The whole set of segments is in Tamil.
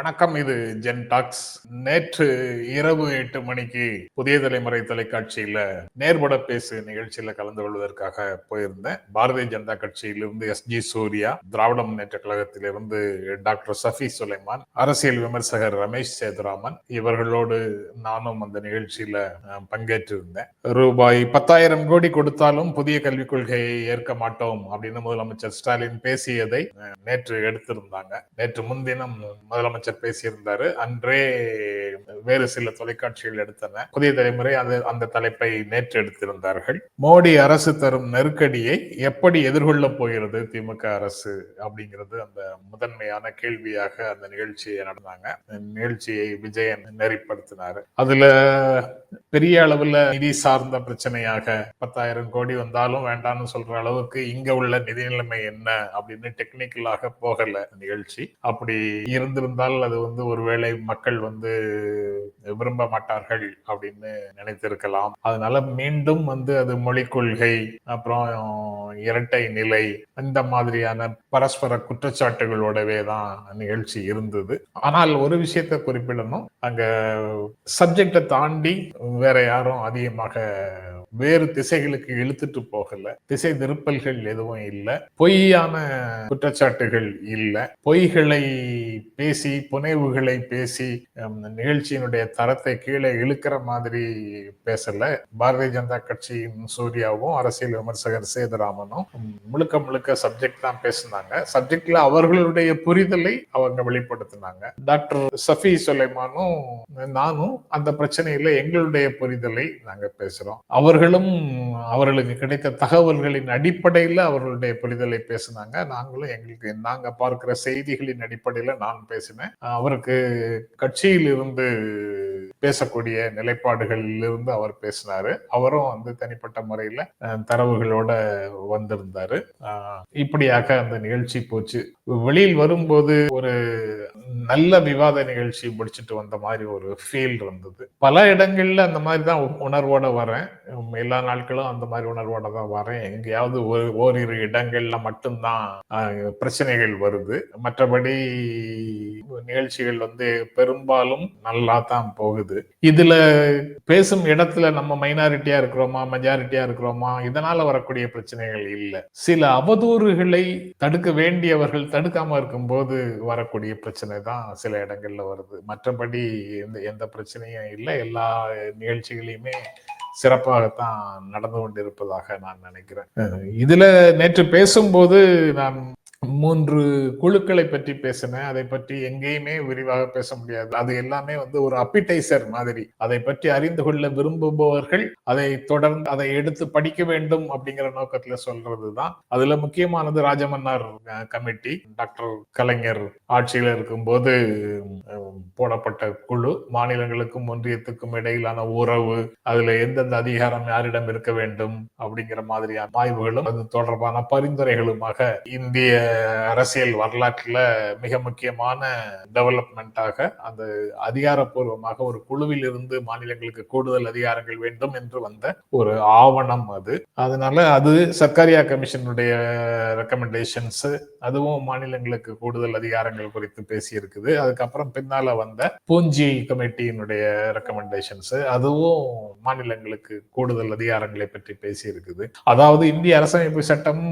வணக்கம் இது ஜென் டாக்ஸ். நேற்று இரவு எட்டு மணிக்கு புதிய தலைமுறை தொலைக்காட்சியில நேர்பட பேசு நிகழ்ச்சியில கலந்து கொள்வதற்காக போயிருந்தேன். பாரதிய ஜனதா கட்சியிலிருந்து எஸ் ஜி சூர்யா திராவிட முன்னேற்ற கழகத்திலிருந்து டாக்டர் சஃபி சுலைமான் அரசியல் விமர்சகர் ரமேஷ் சேதுராமன் இவர்களோடு நானும் அந்த நிகழ்ச்சியில பங்கேற்றிருந்தேன். ரூபாய் பத்தாயிரம் கோடி கொடுத்தாலும் புதிய கல்விக் கொள்கையை ஏற்க மாட்டோம் அப்படின்னு முதலமைச்சர் ஸ்டாலின் பேசியதை நேற்று எடுத்திருந்தாங்க. நேற்று முன்தினம் முதலமைச்சர் பேசியிருந்தாரு. அன்றே வேறு சில தொலைக்காட்சிகள் எடுத்தன. புதிய தலைமுறை அது அந்த தலைப்பை நேற்று எடுத்திருந்தார்கள். மோடி அரசு தரும் நெருக்கடியை எப்படி எதிர்கொள்ள போகிறது திமுக அரசு அப்படிங்கிறது அந்த முதன்மையான கேள்வியாக அந்த நிகழ்ச்சியை நடந்தாங்க. நிகழ்ச்சியை விஜயன் நெறிப்படுத்தினாரு. அதுல பெரிய அளவுல நிதி சார்ந்த பிரச்சனையாக பத்தாயிரம் கோடி வந்தாலும் வேண்டாம்னு சொல்ற அளவுக்கு இங்க உள்ள நிதி நிலைமை என்ன அப்படின்னு டெக்னிக்கலாக போகல நிகழ்ச்சி. அப்படி இருந்திருந்தால் அது வந்து ஒருவேளை மக்கள் வந்து விரும்ப மாட்டார்கள் அப்படின்னு நினைத்திருக்கலாம். அதனால மீண்டும் வந்து அது மொழி கொள்கை அப்புறம் இரட்டை நிலை இந்த மாதிரியான பரஸ்பர குற்றச்சாட்டுகளோடவே தான் நிகழ்ச்சி இருந்தது. ஆனால் ஒரு விஷயத்தை குறிப்பிடணும். அங்க சப்ஜெக்டை தாண்டி வேற யாரும் அதிகமாக வேறு திசைகளுக்கு இழுத்துட்டு போகல. திசை திருப்பல்கள் எதுவும் இல்லை. பொய்யான குற்றச்சாட்டுகள் இல்லை. பொய்களை பேசி புனைவுகளை பேசி நிகழ்ச்சியினுடைய தரத்தை கீழே இழுக்கிற மாதிரி பேசல. பாரதிய ஜனதா கட்சியின் சூர்யாவும் அரசியல் விமர்சகர் சேதுராமனும் முழுக்க முழுக்க சப்ஜெக்ட் தான் பேசினாங்க. சப்ஜெக்ட்ல அவர்களுடைய புரிதலை அவங்க வெளிப்படுத்தினாங்க. டாக்டர் சஃபி சுலைமானும் நானும் அந்த பிரச்சனையில எங்களுடைய புரிதலை நாங்க பேசுறோம். அவர்களும் அவர்களுக்கு கிடைத்த தகவல்களின் அடிப்படையில் அவர்களுடைய புரிதலை பேசினாங்க. நாங்களும் எங்களுக்கு நாங்கள் பார்க்கிற செய்திகளின் அடிப்படையில் நான் பேசினேன். அவருக்கு கட்சியில் இருந்து பேசக்கூடிய நிலைப்பாடுகளில் இருந்து அவர் பேசினாரு. அவரும் வந்து தனிப்பட்ட முறையில் தரவுகளோட வந்திருந்தாரு. இப்படியாக அந்த நிகழ்ச்சி போச்சு. வெளியில் வரும்போது ஒரு நல்ல விவாத நிகழ்ச்சி முடிச்சிட்டு வந்த மாதிரி ஒரு ஃபீல் இருந்தது. பல இடங்கள்ல அந்த மாதிரி தான் உணர்வோட வரேன். எல்லா நாட்களும் அந்த மாதிரி உணர்வோட தான் வரேன். எங்கேயாவது ஒரு ஓரிரு இடங்கள்ல மட்டும்தான் பிரச்சனைகள் வருது. மற்றபடி நிகழ்ச்சிகள் வந்து பெரும்பாலும் நல்லா தான் போகுது. இதுல பேசும் இடத்துல நம்ம மைனாரிட்டியா இருக்கிறோமா மெஜாரிட்டியா இருக்கிறோமா இதனால வரக்கூடிய பிரச்சனைகள் இல்லை. சில அவதூறுகளை தடுக்க வேண்டியவர்கள் தடுக்காம இருக்கும்போது வரக்கூடிய பிரச்சனை தான் சில இடங்கள்ல வருது. மற்றபடி எந்த எந்த பிரச்சனையும் இல்லை. எல்லா நிகழ்ச்சிகளையுமே சிறப்பாகத்தான் நடந்து கொண்டிருப்பதாக நான் நினைக்கிறேன். இதுல நேற்று பேசும்போது நான் மூன்று குழுக்களை பற்றி பேசினேன் அதை பற்றி எங்கேயுமே விரிவாக பேச முடியாது. அது எல்லாமே வந்து ஒரு அப்பிடைசர் மாதிரி. அதை பற்றி அறிந்து கொள்ள விரும்புபவர்கள் அதை தொடர்ந்து அதை எடுத்து படிக்க வேண்டும் அப்படிங்கிற நோக்கத்துல சொல்றதுதான். அதுல முக்கியமானது ராஜமன்னார் கமிட்டி டாக்டர் கலைஞர் ஆட்சியில் இருக்கும்போது போடப்பட்ட குழு. மாநிலங்களுக்கும் ஒன்றியத்துக்கும் இடையிலான உறவு அதுல எந்தெந்த அதிகாரம் யாரிடம் இருக்க வேண்டும் அப்படிங்கிற மாதிரியான ஆய்வுகளும் அது தொடர்பான பரிந்துரைகளுமாக இந்திய அரசியல் வரலாற்றில் மிக முக்கியமான டெவலப்மெண்ட்டாக அந்த அதிகாரப்பூர்வமாக ஒரு குழுவில் இருந்து மாநிலங்களுக்கு கூடுதல் அதிகாரங்கள் வேண்டும் என்று வந்த ஒரு ஆவணம் அது. அதனால அது சர்க்காரியா கமிஷனுடைய ரெக்கமெண்டேஷன்ஸ் அதுவும் மாநிலங்களுக்கு கூடுதல் அதிகாரங்கள் குறித்து பேசியிருக்குது. அதுக்கப்புறம் பின்னால வந்த பூஞ்சி கமிட்டியினுடைய ரெக்கமெண்டேஷன்ஸ் அதுவும் மாநிலங்களுக்கு கூடுதல் அதிகாரங்களை பற்றி பேசியிருக்குது. அதாவது இந்திய அரசமைப்பு சட்டம்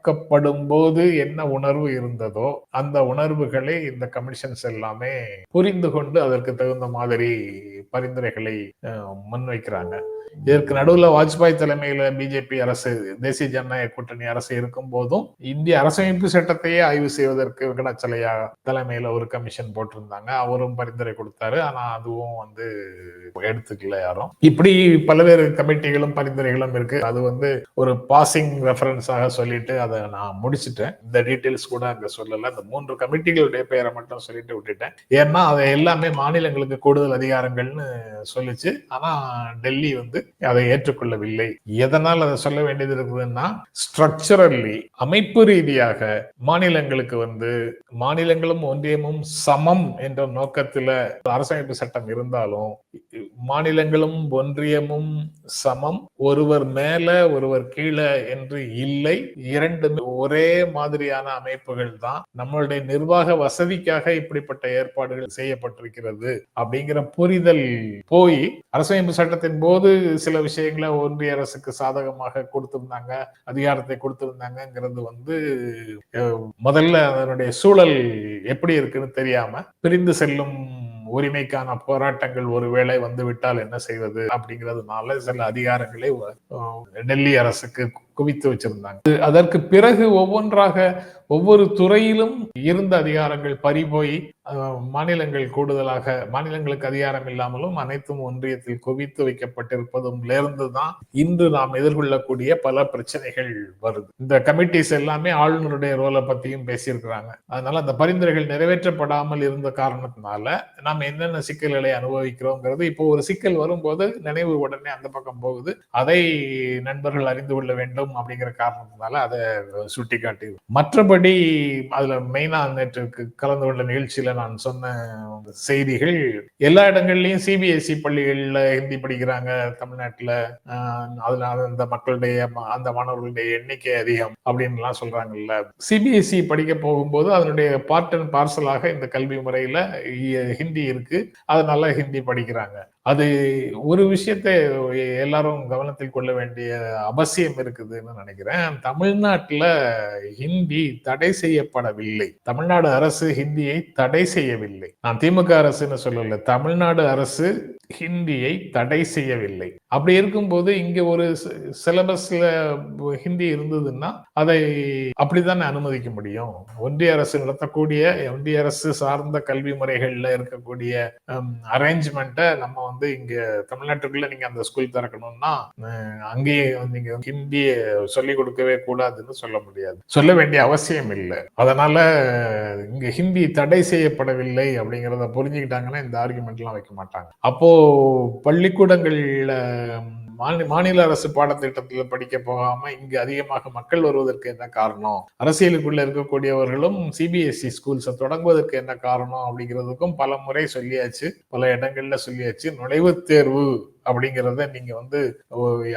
பார்க்கப்படும் போது என்ன உணர்வு இருந்ததோ அந்த உணர்வுகளை இந்த கமிஷன்ஸ் எல்லாமே புரிந்து கொண்டு அதற்கு தகுந்த மாதிரி பரிந்துரைகளை முன்வைக்கிறாங்க. இதற்கு நடுவில் வாஜ்பாய் தலைமையில பிஜேபி அரசு தேசிய ஜனநாயக கூட்டணி அரசு இருக்கும் போதும் இந்திய அரசமைப்பு சட்டத்தையே ஆய்வு செய்வதற்கு வெங்கடாச்சலையா தலைமையில ஒரு கமிஷன் போட்டிருந்தாங்க. அவரும் பரிந்துரை கொடுத்தாரு. ஆனா அதுவும் வந்து எடுத்துக்கல யாரும். இப்படி பல்வேறு கமிட்டிகளும் பரிந்துரைகளும் இருக்கு. அது வந்து ஒரு பாசிங் ரெஃபரன்ஸாக சொல்லிட்டு அதை நான் முடிச்சுட்டேன். இந்த டீட்டெயில்ஸ் கூட அங்க சொல்லல. அந்த மூன்று கமிட்டிகளுடைய பெயரை மட்டும் சொல்லிட்டு விட்டுட்டேன். ஏன்னா அதை எல்லாமே மாநிலங்களுக்கு கூடுதல் அதிகாரங்கள்னு சொல்லிச்சு. ஆனா டெல்லி வந்து அதை ஏற்றுக்கொள்ளவில்லை. எதனால் அதை சொல்ல வேண்டியது இருக்குதுன்னா ஸ்ட்ரக்சரல்லி அமைப்பு ரீதியாக மாநிலங்களுக்கு வந்து மாநிலங்களும் ஒன்றியமும் சமம் என்ற நோக்கத்துல அரசமைப்பு சட்டம் இருந்தாலும் மாநிலங்களும் ஒன்றியமும் சமம். ஒருவர் மேல ஒருவர் கீழே என்று இல்லை. இரண்டு இரண்டுமே ஒரே மாதிரியான அமைப்புகள் தான் நம்மளுடைய நிர்வாக வசதிக்காக இப்படிப்பட்ட ஏற்பாடுகள் செய்யப்பட்டிருக்கிறது அப்படிங்கிற புரிதல் போய் அரசமைப்பு சட்டத்தின் போது சில விஷயங்களை ஒன்றிய அரசுக்கு சாதகமாக கொடுத்திருந்தாங்க அதிகாரத்தை கொடுத்திருந்தாங்கிறது வந்து முதல்ல அதனுடைய சூழல் எப்படி இருக்குன்னு தெரியாம பிரிந்து செல்லும் உரிமைக்கான போராட்டங்கள் ஒருவேளை வந்து விட்டால் என்ன செய்வது அப்படிங்கிறதுனால சில அதிகாரங்களை டெல்லி அரசுக்கு குவித்து வச்சிருந்தாங்க. அதற்கு பிறகு ஒவ்வொன்றாக ஒவ்வொரு துறையிலும் இருந்த அதிகாரங்கள் பறிபோய் மாநிலங்கள் கூடுதலாக மாநிலங்களுக்கு அதிகாரம் இல்லாமலும் அனைத்தும் ஒன்றியத்தில் குவித்து வைக்கப்பட்டிருப்பதும் தான் இன்று நாம் எதிர்கொள்ளக்கூடிய பல பிரச்சனைகள் வருது. இந்த கமிட்டிஸ் எல்லாமே ஆளுநருடைய ரோலை பத்தியும் பேசியிருக்கிறாங்க. அதனால அந்த பரிந்துரைகள் நிறைவேற்றப்படாமல் இருந்த காரணத்தினால நாம் என்னென்ன சிக்கல்களை அனுபவிக்கிறோங்கிறது இப்போ ஒரு சிக்கல் வரும்போது நினைவு உடனே அந்த பக்கம் போகுது. அதை நண்பர்கள் அறிந்து கொள்ள வேண்டும். வேண்டும் அப்படிங்கிற காரணத்தினால அதை சுட்டி காட்டி மற்றபடி அதுல மெயினா நேற்று கலந்து கொண்ட நிகழ்ச்சியில நான் சொன்ன செய்திகள் எல்லா இடங்கள்லயும் சிபிஎஸ்இ பள்ளிகள்ல ஹிந்தி படிக்கிறாங்க தமிழ்நாட்டுல அதுல அந்த மக்களுடைய அந்த மாணவர்களுடைய எண்ணிக்கை அதிகம் அப்படின்லாம் சொல்றாங்கல்ல. சிபிஎஸ்இ படிக்க போகும்போது அதனுடைய பார்ட் அண்ட் பார்சலாக இந்த கல்வி முறையில ஹிந்தி இருக்கு. அதனால ஹிந்தி படிக்கிறாங்க. அது ஒரு விஷயத்தை எல்லாரும் கவனத்தில் கொள்ள வேண்டிய அவசியம் இருக்குதுன்னு நினைக்கிறேன். தமிழ்நாட்டுல ஹிந்தி தடை செய்யப்படவில்லை. தமிழ்நாடு அரசு ஹிந்தியை தடை செய்யவில்லை. நான் திமுக அரசுன்னு சொல்லல. தமிழ்நாடு அரசு ஹிந்தியை தடை செய்யவில்லை. அப்படி இருக்கும்போது இங்க ஒரு சிலபஸ்ல ஹிந்தி இருந்ததுன்னா அதை அப்படித்தானே அனுமதிக்க முடியும்? ஒன்றிய அரசு நடத்தக்கூடிய ஒன்றிய அரசு சார்ந்த கல்வி முறைகள்ல இருக்கக்கூடிய அரேஞ்ச்மெண்ட்டை நம்ம வந்து இங்க தமிழ்நாட்டுக்குள்ள நீங்க அந்த ஸ்கூல் திறக்கணும்னா அங்கேயே நீங்க ஹிந்திய சொல்லிக் கொடுக்கவே கூடாதுன்னு சொல்ல முடியாது. சொல்ல வேண்டிய அவசியம் இல்லை. அதனால இங்க ஹிந்தி தடை செய்யப்படவில்லை அப்படிங்கிறத புரிஞ்சுக்கிட்டாங்கன்னா இந்த ஆர்குமெண்ட்லாம் வைக்க மாட்டாங்க. அப்போ பள்ளிக்கூடங்கள்ல மாநில மாநில அரசு பாடத்திட்டத்தில் படிக்க போகாம இங்கு அதிகமாக மக்கள் வருவதற்கு என்ன காரணம்? அரசியலுக்குள்ள இருக்கக்கூடியவர்களும் சிபிஎஸ்இ ஸ்கூல்ஸை தொடங்குவதற்கு என்ன காரணம் அப்படிங்கிறதுக்கும் பல முறை சொல்லியாச்சு. பல இடங்கள்ல சொல்லியாச்சு. நுழைவுத் தேர்வு அப்படிங்கிறத நீங்க வந்து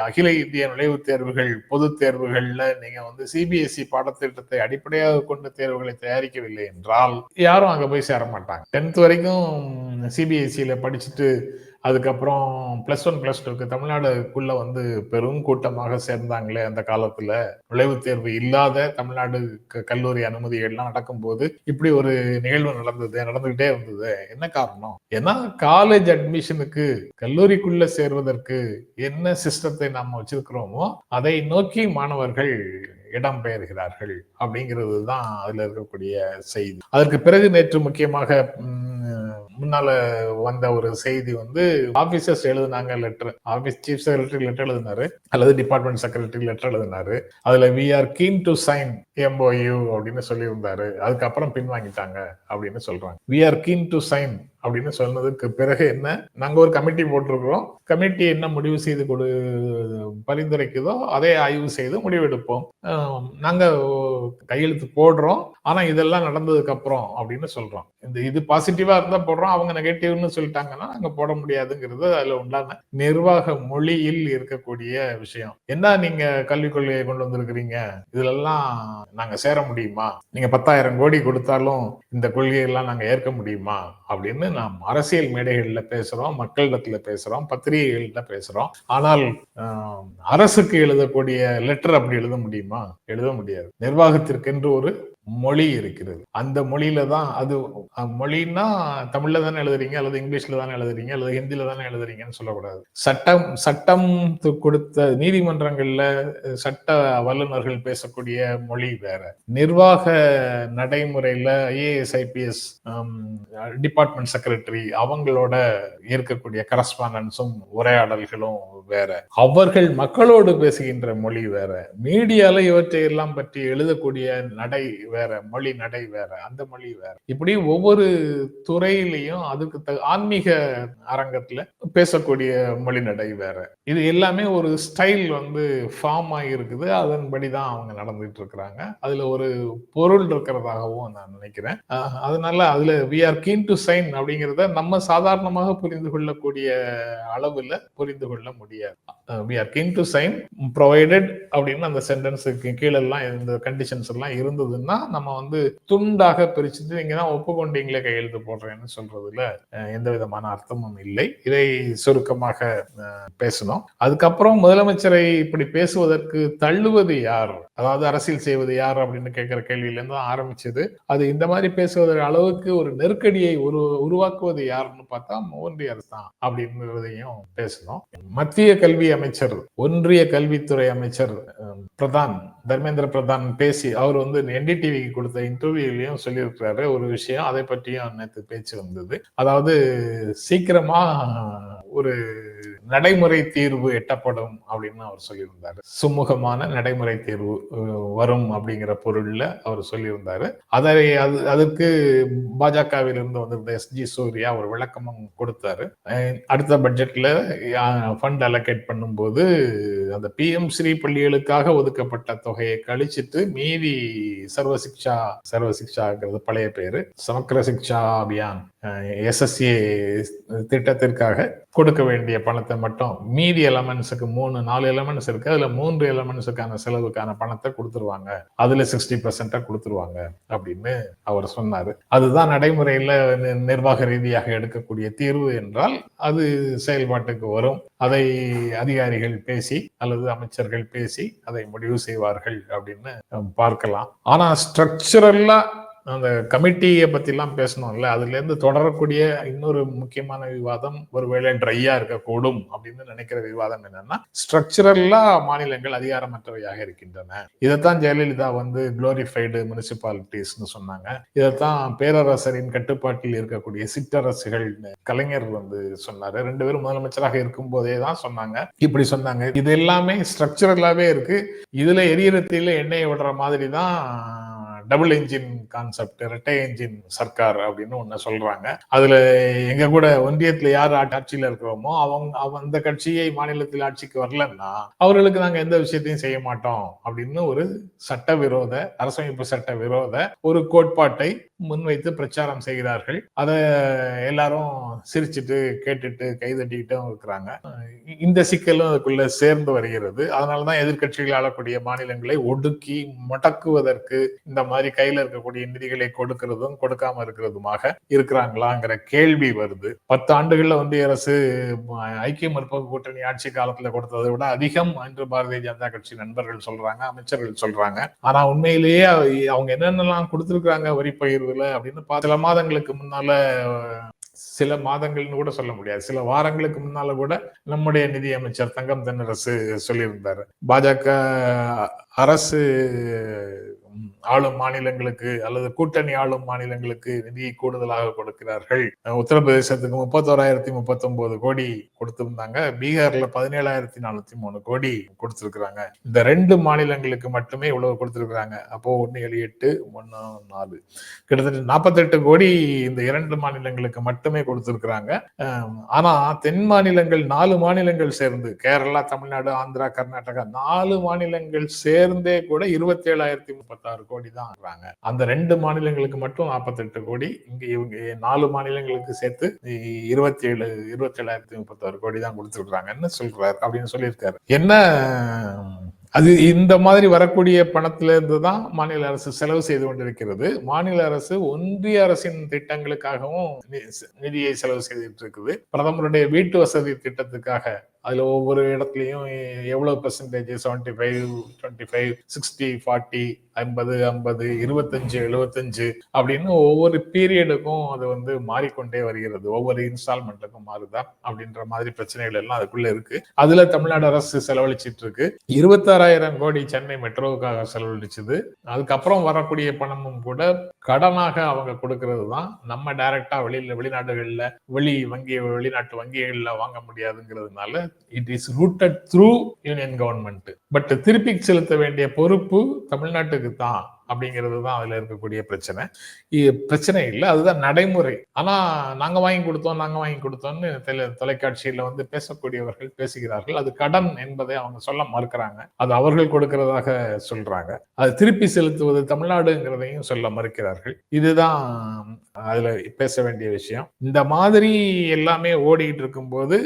அகில இந்திய நுழைவுத் தேர்வுகள் பொது தேர்வுகள்ல நீங்க வந்து சிபிஎஸ்இ பாடத்திட்டத்தை அடிப்படையாக கொண்டு தேர்வுகளை தயாரிக்கவில்லை என்றால் யாரும் அங்க போய் சேர மாட்டாங்க டென்த் வரைக்கும் சிபிஎஸ்சியில படிச்சுட்டு அதுக்கப்புறம் பிளஸ் ஒன் பிளஸ் டூக்கு தமிழ்நாடுக்குள்ள வந்து பெரும் கூட்டமாக சேர்ந்தாங்களே அந்த காலத்துல. நுழைவுத் தேர்வு இல்லாத தமிழ்நாடு கல்லூரி அனுமதிகள்லாம் நடக்கும்போது இப்படி ஒரு நிகழ்வு நடந்தது நடந்துகிட்டே இருந்தது. என்ன காரணம்? ஏன்னா காலேஜ் அட்மிஷனுக்கு கல்லூரிக்குள்ள சேர்வதற்கு என்ன சிஸ்டத்தை நாம் வச்சிருக்கிறோமோ அதை நோக்கி மாணவர்கள் இடம் பெயர்கிறார்கள் அப்படிங்கிறது தான் அதுல இருக்கக்கூடிய செய்தி. அதற்கு பிறகு நேற்று முக்கியமாக முன்னால வந்த ஒரு செய்தி வந்து ஆபீசர்ஸ் எழுதினாங்க letter office chief secretary letter எழுதினாரு. அல்லது டிபார்ட்மெண்ட் செக்ரட்டரி லெட்டர் எழுதினாரு. அதுல we are keen to sign MOU அப்படின்னு சொல்லியிருந்தாரு. அதுக்கப்புறம் பின்வாங்கிட்டாங்க அப்படின்னு சொல்றாங்க. We are keen to sign அப்படின்னு சொன்னதுக்கு பிறகு என்ன நாங்க ஒரு கமிட்டி போட்டிருக்கிறோம். கமிட்டி என்ன முடிவு செய்து கொடு பரிந்துரைக்குதோ அதை ஆய்வு செய்து முடிவெடுப்போம். நாங்க கையெழுத்து போடுறோம். ஆனா இதெல்லாம் நடந்ததுக்கு அப்புறம் அப்படின்னு சொல்றோம். இந்த இது பாசிட்டிவா இருந்தா போடுறோம். அவங்க நெகட்டிவ்னு சொல்லிட்டாங்கன்னா நாங்க போட முடியாதுங்கிறது அதுல உண்டான நிர்வாக மொழியில் இருக்கக்கூடிய விஷயம். என்ன நீங்க கல்விக் கொள்கையை கொண்டு வந்திருக்கிறீங்க? இதுலெல்லாம் நாங்க சேர முடியுமா? நீங்க பத்தாயிரம் கோடி கொடுத்தாலும் இந்த கொள்கையெல்லாம் நாங்க ஏற்க முடியுமா? அப்படின்னு நாம் அரசியல் மேடைகள்ல பேசுறோம் மக்களிடத்தில் பேசுறோம் பத்திரிகைகள்ல பேசுறோம். ஆனால் அரசுக்கு எழுதக்கூடிய லெட்டர் அப்படி எழுத முடியுமா? எழுத முடியாது. நிர்வாகத்திற்கென்று ஒரு மொழி இருக்கிறது. அந்த மொழியில தான் அது மொழின்னா தமிழ்ல தானே எழுதுறீங்க அல்லது இங்கிலீஷ்ல தானே எழுதுறீங்க அல்லது ஹிந்தியில தானே எழுதுறீங்கன்னு சொல்லக்கூடாது. சட்டம் சட்டம் கொடுத்த நீதிமன்றங்கள்ல சட்ட வல்லுநர்கள் பேசக்கூடிய மொழி வேற. நிர்வாக நடைமுறையில ஐஏஎஸ் ஐபிஎஸ் டிபார்ட்மெண்ட் செக்ரட்டரி அவங்களோட இருக்கக்கூடிய கரஸ்பாண்டன்ஸும் உரையாடல்களும் வேற. அவர்கள் மக்களோடு பேசுகின்ற மொழி வேற. மீடியால இவற்றை எல்லாம் பற்றி எழுதக்கூடிய நடை வேற மொழி நடை வேற அந்த மொழி வேற. இப்படி ஒவ்வொரு துறையிலையும் அதுக்கு த ஆன்மீக அரங்கத்துல பேசக்கூடிய மொழி நடை வேற. இது எல்லாமே ஒரு ஸ்டைல் வந்து ஃபார்ம் ஆகியிருக்குது அதன்படி தான் அவங்க நடந்துட்டு இருக்கிறாங்க. அதுல ஒரு பொருள் இருக்கிறதாகவும் நான் நினைக்கிறேன். அதனால அதுல we are keen to sign அப்படிங்கிறத நம்ம சாதாரணமாக புரிந்து கொள்ளக்கூடிய அளவுல புரிந்து கொள்ள முடியாது. We are keen to sign provided அப்படின்னு அந்த சென்டென்ஸுக்கு கீழெல்லாம் இந்த கண்டிஷன்ஸ் எல்லாம் இருந்ததுன்னா நம்ம வந்து துண்டாக பிரிச்சுட்டு நீங்க தான் ஒப்புக்கொண்டீங்களே கையெழுத்து போடுறேன்னு சொல்றதுல எந்த விதமான அர்த்தமும் இல்லை. இதை சுருக்கமாக பேசணும். அதுக்கப்புறம் முதலமைச்சரை இப்படி பேசுவதற்கு தள்ளுவது யார்? அதாவது அரசியல் செய்வது யார் அப்படின்னு கேட்கிற கேள்வியில இருந்து ஆரம்பிச்சது. அது இந்த மாதிரி பேசுவதற்கு அளவுக்கு ஒரு நெருக்கடியை உரு உருவாக்குவது யாருன்னு பார்த்தா ஒன்றிய அரசு தான் அப்படின்றதையும் பேசணும். மத்திய கல்வி அமைச்சர் ஒன்றிய கல்வித்துறை அமைச்சர் பிரதான் தர்மேந்திர பிரதான் பேசி அவர் வந்து என்டிடிவிக்கு கொடுத்த இன்டர்வியூலையும் சொல்லியிருக்கிறாரு. ஒரு விஷயம் அதை பற்றியும் நேற்று பேச்சு வந்தது. அதாவது சீக்கிரமா ஒரு நடைமுறை தீர்வு எட்டப்படும் அப்படின்னு அவர் சொல்லியிருந்தாரு. சுமூகமான நடைமுறை தீர்வு வரும் அப்படிங்கிற பொருள்ல அவர் சொல்லியிருந்தாரு. அதை அது அதற்கு பாஜகவில் இருந்து வந்திருந்த எஸ் ஜி சூர்யா ஒரு விளக்கமும் கொடுத்தாரு. அடுத்த பட்ஜெட்ல ஃபண்ட் அலோகேட் பண்ணும்போது அந்த பி எம் ஸ்ரீ பள்ளிகளுக்காக ஒதுக்கப்பட்ட தொகையை கழிச்சிட்டு மீதி சர்வ சிக்ஷா சர்வ சிக்ஷாங்கிறது பழைய பேரு சமக்கர சிக்ஷா அபியான் எஸ்எஸ்ஏ திட்டத்திற்காக கொடுக்க வேண்டிய பணத்தை மட்டும். மீதி எலமெண்ட்ஸுக்கு மூணு நாலு எலமெண்ட்ஸ் இருக்கு. அதுல மூன்று எலமெண்ட்ஸுக்கான செலவுக்கான பணத்தை கொடுத்துருவாங்க. அதுல சிக்ஸ்டி பெர்சென்டா கொடுத்துருவாங்க அப்படின்னு அவர் சொன்னாரு. அதுதான் நடைமுறையில நிர்வாக ரீதியாக எடுக்கக்கூடிய தீர்வு என்றால் அது செயல்பாட்டுக்கு வரும். அதை அதிகாரிகள் பேசி அல்லது அமைச்சர்கள் பேசி அதை முடிவு செய்வார்கள் அப்படின்னு பார்க்கலாம். ஆனா ஸ்ட்ரக்சரல்லா அந்த கமிட்டியை பத்திலாம் பேசணும்ல. அதுல இருந்து தொடரக்கூடிய இன்னொரு முக்கியமான விவாதம் ஒருவேளை ட்ரையா இருக்கக்கூடும் அப்படின்னு நினைக்கிற விவாதம் என்னன்னா ஸ்ட்ரக்சரல்லா மாநிலங்கள் அதிகாரமற்றவையாக இருக்கின்றன. இதைத்தான் ஜெயலலிதா வந்து குளோரிஃபைடு முனிசிபாலிட்டிஸ்னு சொன்னாங்க. இதைத்தான் பேரரசரின் கட்டுப்பாட்டில் இருக்கக்கூடிய சிற்றரசுகள் கலைஞர் வந்து சொன்னாரு. ரெண்டு பேரும் முதலமைச்சராக இருக்கும் போதே தான் சொன்னாங்க. இப்படி சொன்னாங்க. இது எல்லாமே ஸ்ட்ரக்சரலாவே இருக்கு. இதுல எரியறத்தில எண்ணெயை விடுற மாதிரி தான் டபுள் இன்ஜின் கான்செப்ட் இரட்டை என்ஜின் சர்க்கார் அப்படின்னு ஒண்ணு சொல்றாங்க. அதுல எங்க கூட ஒன்றியத்துல யார் ஆட்சியில இருக்கிறோமோ அவங்க அந்த கட்சியை மாநிலத்தில் ஆட்சிக்கு வரலன்னா அவர்களுக்கு நாங்க எந்த விஷயத்தையும் செய்ய மாட்டோம் அப்படின்னு ஒரு சட்ட விரோத அரசமைப்பு சட்ட விரோத ஒரு கோட்பாட்டை முன்வைத்து பிரச்சாரம் செய்கிறார்கள். அதை எல்லாரும் சிரிச்சுட்டு கேட்டுட்டு கைதட்டிக்கிட்டும் இருக்கிறாங்க. இந்த சிக்கலும் அதுக்குள்ள சேர்ந்து வருகிறது. அதனாலதான் எதிர்கட்சிகள் ஆளக்கூடிய மாநிலங்களை ஒடுக்கி முடக்குவதற்கு இந்த மாதிரி கையில இருக்கக்கூடிய நிதிகளை கொடுக்கிறதும் கொடுக்காம இருக்கிறதுமாக இருக்கிறாங்களாங்கிற கேள்வி வருது. பத்து ஆண்டுகள்ல வந்து அரசு ஐக்கிய முற்போக்கு கூட்டணி ஆட்சி காலத்துல கொடுத்ததை விட அதிகம் என்று பாரதிய ஜனதா கட்சி நண்பர்கள் சொல்றாங்க அமைச்சர்கள் சொல்றாங்க. ஆனா உண்மையிலேயே அவங்க என்னென்னலாம் கொடுத்துருக்காங்க வரி பகிர்வுல அப்படின்னு சில மாதங்களுக்கு முன்னால சில மாதங்கள்னு கூட சொல்ல முடியாது. சில வாரங்களுக்கு முன்னால கூட நம்முடைய நிதியமைச்சர் தங்கம் தென்னரசு சொல்லியிருந்தாரு. பாஜக அரசு ஆளும் மாநிலங்களுக்கு அல்லது கூட்டணி ஆளும் மாநிலங்களுக்கு நிதியை கூடுதலாக கொடுக்கிறார்கள். உத்தரப்பிரதேசத்துக்கு முப்பத்தோராயிரத்தி முப்பத்தி ஒன்பது கோடி கொடுத்திருந்தாங்க பீகார்ல பதினேழாயிரத்தி நானூத்தி மூணு கோடி கொடுத்திருக்கிறாங்க. இந்த ரெண்டு மாநிலங்களுக்கு மட்டுமே இவ்வளவு கொடுத்திருக்கிறாங்க. அப்போ ஒன்னு ஏழு எட்டு ஒன்னு நாலு. கிட்டத்தட்ட நாற்பத்தெட்டு கோடி இந்த இரண்டு மாநிலங்களுக்கு மட்டுமே கொடுத்திருக்கிறாங்க. ஆனா தென் மாநிலங்கள் நாலு மாநிலங்கள் சேர்ந்து கேரளா தமிழ்நாடு ஆந்திரா கர்நாடகா நாலு மாநிலங்கள் சேர்ந்தே கூட இருபத்தி ஏழாயிரத்தி முப்பத்தாறு கோடி தான் ஆகுறாங்க அந்த ரெண்டு மாநிலங்களுக்கு மட்டும் நாற்பத்தெட்டு கோடி இங்க இவங்க நாலு மாநிலங்களுக்கு சேர்த்து இருபத்தி ஏழு இருபத்தி ஏழாயிரத்தி முப்பத்தாறு கோடி தான் கொடுத்துருக்காங்கன்னு சொல்றாரு அப்படின்னு சொல்லியிருக்காரு. என்ன அது இந்த மாதிரி வரக்கூடிய பணத்துல இருந்து தான் மாநில அரசு செலவு செய்து கொண்டிருக்கிறது. மாநில அரசு ஒன்றிய அரசின் திட்டங்களுக்காகவும் நிதியை செலவு செய்துட்டு இருக்குது. பிரதமருடைய வீட்டு வசதி திட்டத்துக்காக அதுல ஒவ்வொரு இடத்துலயும் எவ்வளவு percentage seventy five twenty five sixty forty ஐம்பது ஐம்பது இருபத்தஞ்சு எழுபத்தஞ்சு அப்படின்னு ஒவ்வொரு பீரியடுக்கும் அது வந்து மாறிக்கொண்டே வருகிறது. ஒவ்வொரு இன்ஸ்டால்மெண்ட்டுக்கும் மாறுதா அப்படின்ற மாதிரி பிரச்சனைகள் எல்லாம் அதுக்குள்ள இருக்கு. அதுல தமிழ்நாடு அரசு செலவழிச்சிட்டு இருக்கு. இருபத்தாறாயிரம் கோடி சென்னை மெட்ரோவுக்காக செலவழிச்சது. அதுக்கப்புறம் வரக்கூடிய பணமும் கூட கடனாக அவங்க கொடுக்கறது தான். நம்ம டைரக்டா வெளியில வெளிநாடுகள்ல வெளி வங்கி வெளிநாட்டு வங்கிகள்ல வாங்க முடியாதுங்கிறதுனால it is routed through union government but திருப்பி செலுத்த வேண்டிய பொறுப்பு தமிழ்நாட்டுக்கு தான் அப்படிங்கிறது தான் அதில் இருக்கக்கூடிய பிரச்சனை. பிரச்சனை இல்லை அதுதான் நடைமுறை. ஆனால் நாங்கள் வாங்கி கொடுத்தோம் நாங்கள் வாங்கி கொடுத்தோம்னு தெல தொலைக்காட்சியில் வந்து பேசக்கூடியவர்கள் பேசுகிறார்கள். அது கடன் என்பதை அவங்க சொல்ல மறுக்கிறாங்க. அது அவர்கள் கொடுக்கிறதாக சொல்கிறாங்க அது திருப்பி செலுத்துவது தமிழ்நாடுங்கிறதையும் சொல்ல மறுக்கிறார்கள். இதுதான் அதில் பேச வேண்டிய விஷயம். இந்த மாதிரி எல்லாமே ஓடிக்கிட்டு இருக்கும்போது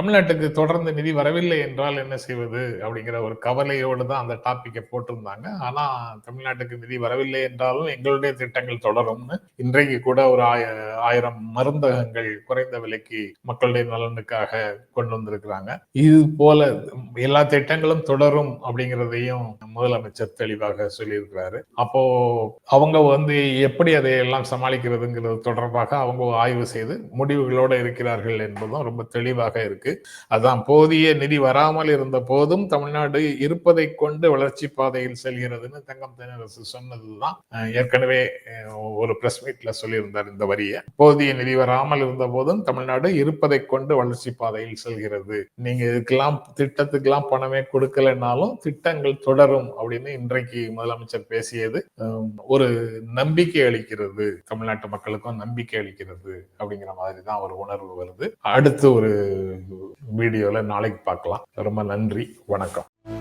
தமிழ்நாட்டுக்கு தொடர்ந்து நிதி வரவில்லை என்றால் என்ன செய்வது? அப்படிங்கிற ஒரு கவலையோடு தான் அந்த டாப்பிக்கை போட்டிருந்தாங்க. ஆனா தமிழ்நாட்டுக்கு நிதி வரவில்லை என்றாலும் எங்களுடைய திட்டங்கள் தொடரும்னு இன்றைக்கு கூட ஒரு ஆய- ஆயிரம் மருந்தகங்கள் குறைந்த விலைக்கு மக்களுடைய நலனுக்காக கொண்டு வந்திருக்கிறாங்க. இது போல எல்லா திட்டங்களும் தொடரும் அப்படிங்கிறதையும் முதலமைச்சர் தெளிவாக சொல்லியிருக்கிறாரு. அப்போ அவங்க வந்து எப்படி அதை எல்லாம் சமாளிக்கிறதுங்கிறது தொடர்பாக அவங்க ஆய்வு செய்து முடிவுகளோட இருக்கிறார்கள் என்பதும் ரொம்ப தெளிவாக இருக்கு. அதான் போதிய நிதி வராமல் இருந்த போதும் தமிழ்நாடு இருப்பதை கொண்டு வளர்ச்சி பாதையில் செல்கிறதுன்னு தங்கம் தென்னரசு சொன்னதுதான். ஏற்கனவே ஒரு பிரஸ் மீட்ல சொல்லியிருந்தார் இந்த வரியை. போதிய நிதி வராமல் இருந்த போதும் தமிழ்நாடு இருப்பதை கொண்டு வளர்ச்சி பாதையில் செல்கிறது. நீங்க இதுக்கெல்லாம் திட்டத்துக்கெல்லாம் பணமே கொடுக்கலைன்னாலும் திட்டங்கள் தொடரும் அப்படின்னு இன்றைக்கு முதலமைச்சர் பேசியது. ஒரு நம்பிக்கை அளிக்கிறது. தமிழ்நாட்டு மக்களுக்கும் நம்பிக்கை அளிக்கிறது அப்படிங்கிற மாதிரி தான் ஒரு உணர்வு வருது. அடுத்து ஒரு வீடியோவில் நாளைக்கு பார்க்கலாம். ரொம்ப நன்றி. வணக்கம்.